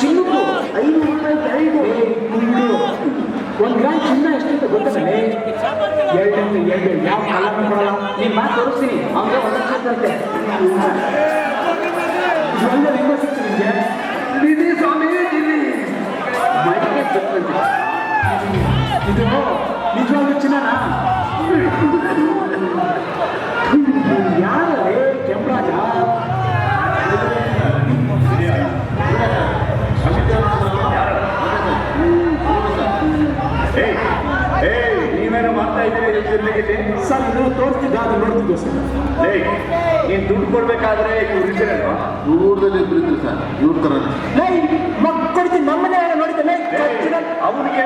ಚಿನ್ನದ್ದು ಐದು ರೂಪಾಯಿ ಐದು ಒಂದು ಗ್ರಾಮ್ ಚಿನ್ನ ಎಷ್ಟಂತ ಗೊತ್ತಲ್ಲ ಎರಡು ಎರಡು ಯಾವ ಕಾಲ ಕೊಡಲ್ಲ ನೀನು ಮಾತು ತೋರಿಸ್ತೀನಿ ಅವ್ನಿಗೆ ಹೆಂಗ ಸಿಕ್ತು ನಿಮಗೆ ಸ್ವಾಮಿ ಇದು ನಿಜವಾಗ್ಲೂ ಚಿನ್ನನಾ ಯಾರೇ ಕೆಂಪರಾಜ ಏಯ್ ಏಯ್ ನೀವೇನೋ ಮಾಡ್ತಾ ಇದ್ದೀರಿ ಜೊತೆಗೆ ಸರ್ ಇದು ತೋರಿಸ್ತಿದ್ದ ಅದು ನೋಡ್ತಿದ್ದೆ ಸರ್ ಏಯ್ ನೀನ್ ದುಡ್ಡು ಕೊಡ್ಬೇಕಾದ್ರೆ ಇವ್ರು ಇಬ್ಬರಿದ್ರು ಸರ್ ಇವ್ರ ಥರ ಲೈ ಮಗ್ ಕೊಡ್ತೀನಿ ನಮ್ಮನೆ ನೋಡಿದ್ದೆ ಅವನಿಗೆ